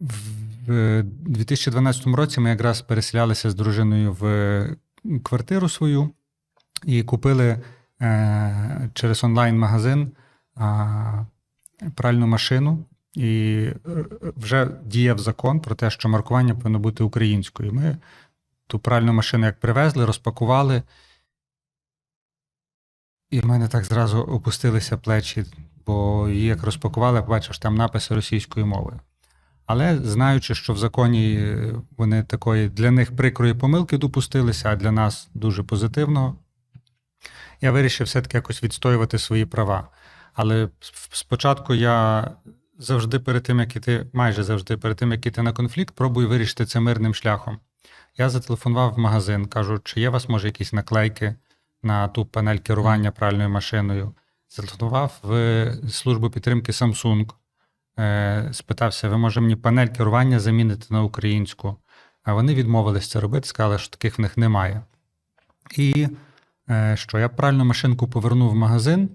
В 2012 році ми якраз переселялися з дружиною в квартиру свою і купили е, через онлайн-магазин пральну машину. І е, вже діяв закон про те, що маркування повинно бути українською. Ми ту пральну машину як привезли, розпакували. І в мене так зразу опустилися плечі, бо її як розпакували, побачив, що там написи російською мовою. Але знаючи, що в законі е, вони такої для них прикрої помилки допустилися, а для нас дуже позитивно, я вирішив все-таки якось відстоювати свої права. Але спочатку я завжди перед тим, як іти, майже завжди перед тим, як іти на конфлікт, пробую вирішити це мирним шляхом. Я зателефонував в магазин, кажу, чи є у вас, може, якісь наклейки на ту панель керування пральною машиною. Зателефонував в службу підтримки Samsung. Е, спитався, ви може мені панель керування замінити на українську. А вони відмовились це робити, сказали, що таких в них немає. І е, що я пральну машинку повернув в магазин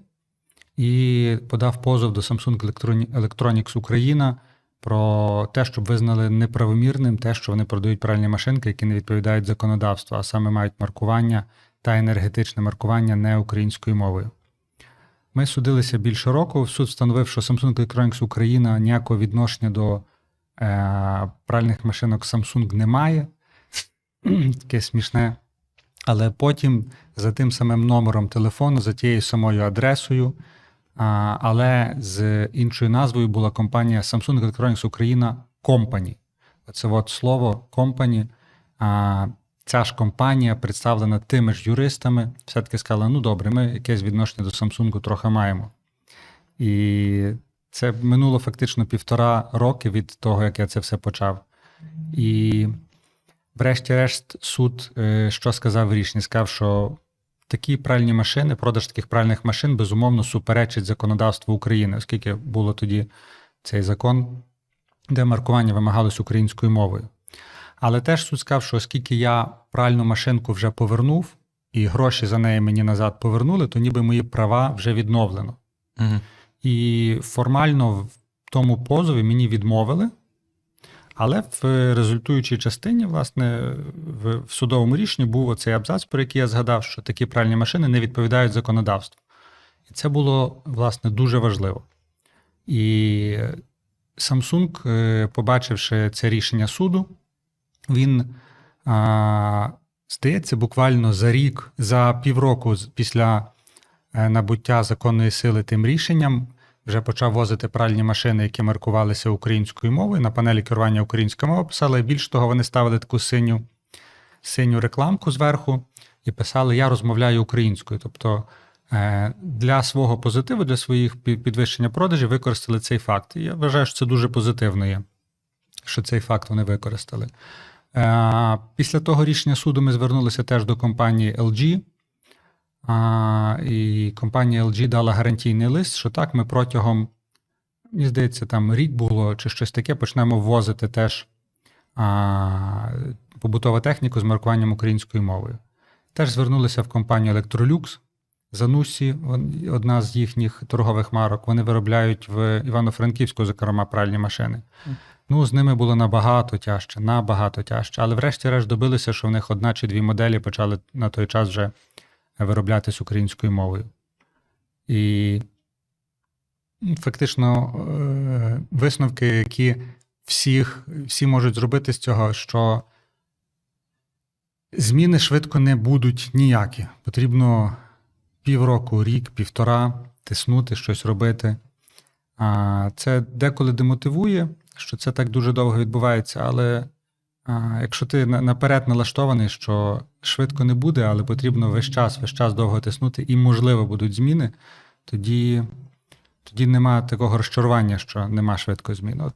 і подав позов до Samsung Electronics Україна про те, щоб визнали неправомірним те, що вони продають пральні машинки, які не відповідають законодавству, а саме мають маркування та енергетичне маркування не українською мовою. Ми судилися більше року. Суд встановив, що Samsung Electronics Україна ніякого відношення до е, пральних машинок Samsung не має. Таке смішне. Але потім за тим самим номером телефону, за тією самою адресою, а, але з іншою назвою була компанія Samsung Electronics Україна Company. Це от слово Company. А, Ця ж компанія представлена тими ж юристами, все-таки сказала: ну добре, ми якесь відношення до Samsung трохи маємо. І це минуло фактично півтора роки від того, як я це все почав. І, врешті-решт, суд, е, що сказав в рішенні, сказав, що такі пральні машини, продаж таких пральних машин, безумовно, суперечить законодавству України, оскільки було тоді цей закон, де маркування вимагалось українською мовою. Але теж суд сказав, що оскільки я пральну машинку вже повернув, і гроші за неї мені назад повернули, то ніби мої права вже відновлено. Угу. І формально в тому позові мені відмовили. Але в результуючій частині, власне, в, судовому рішенні був оцей абзац, про який я згадав, що такі пральні машини не відповідають законодавству. І це було, власне, дуже важливо. І Samsung, е, побачивши це рішення суду, він, а, здається, буквально за рік, за півроку після е, набуття законної сили тим рішенням, вже почав возити пральні машини, які маркувалися українською мовою. На панелі керування українською мовою писали. Більш того, вони ставили таку синю синю рекламку зверху і писали: Я розмовляю українською. Тобто е, для свого позитиву, для своїх підвищення продажів використали цей факт. І я вважаю, що це дуже позитивно є, що цей факт вони використали. Е, після того рішення суду ми звернулися теж до компанії LG. І компанія LG дала гарантійний лист, що так, ми протягом, мені здається, там рік було чи щось таке, почнемо ввозити теж побутову техніку з маркуванням українською мовою. Теж звернулися в компанію Electrolux. Занусі, одна з їхніх торгових марок, вони виробляють в Івано-Франківську, зокрема, пральні машини. Ну, з ними було набагато тяжче, набагато тяжче. Але врешті-решт добилися, що в них одна чи дві моделі почали на той час вже вироблятись українською мовою. І фактично е, висновки, які всіх, всі можуть зробити з цього, що зміни швидко не будуть ніякі. Потрібно півроку, рік, півтора тиснути, щось робити. Це деколи демотивує, що це так дуже довго відбувається, але а, якщо ти наперед налаштований, що швидко не буде, але потрібно весь час, весь час довго тиснути, і, можливо, будуть зміни, тоді тоді нема такого розчарування, що нема швидкої зміни. От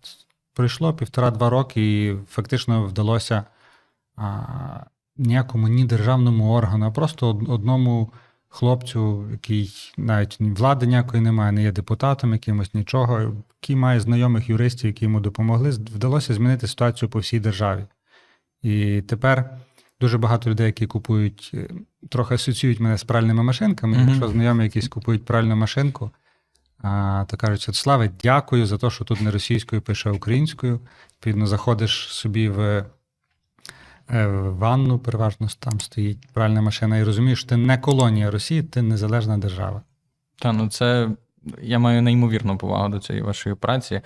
пройшло півтора-два роки, і фактично вдалося а, ніякому ні державному органу, а просто одному хлопцю, який навіть влади ніякої немає, не є депутатом якимось нічого, який має знайомих юристів, які йому допомогли, вдалося змінити ситуацію по всій державі. І тепер дуже багато людей, які купують, е, трохи асоціюють мене з пральними машинками. Mm-hmm. Якщо знайомі якісь купують пральну машинку, А, то кажуть, Святославе, дякую за те, що тут не російською пише а українською. Відповідно, заходиш собі в ванну, переважно там стоїть пральна машина, і розумієш, ти не колонія Росії, ти незалежна держава. Та ну це я маю неймовірну повагу до цієї вашої праці.